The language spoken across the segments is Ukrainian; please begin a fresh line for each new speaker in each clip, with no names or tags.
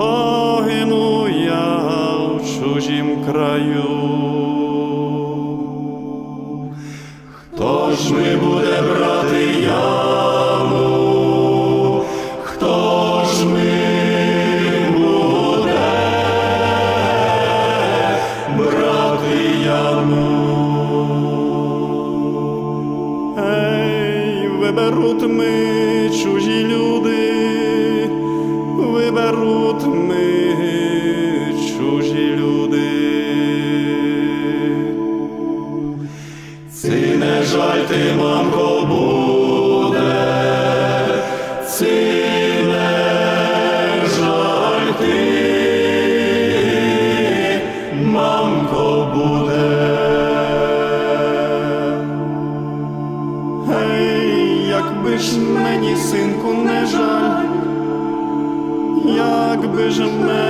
погину я в чужім краю. Хто ж ми буде брати man.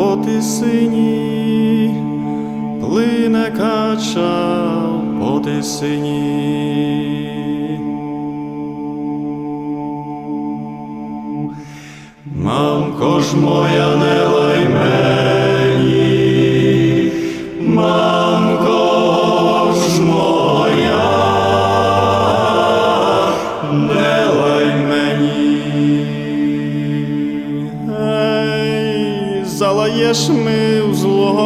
по тисині, плине кача по тисині. Мамко ж моя, не лай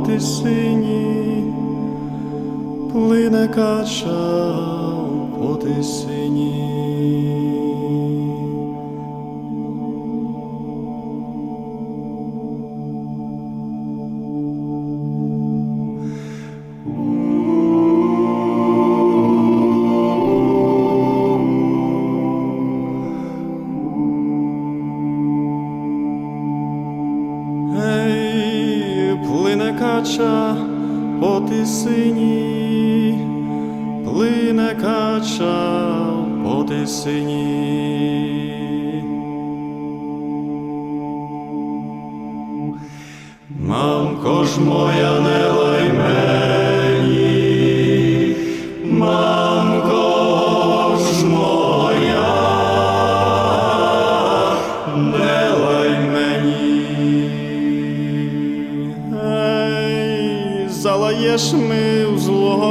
кача сині, плине кача по поти Ей, тисині, плине кача по тисині. Мамко ж моя, не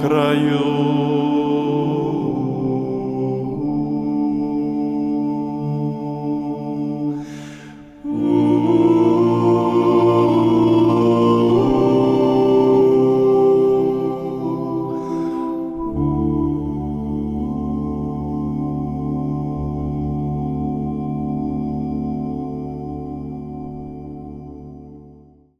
краю.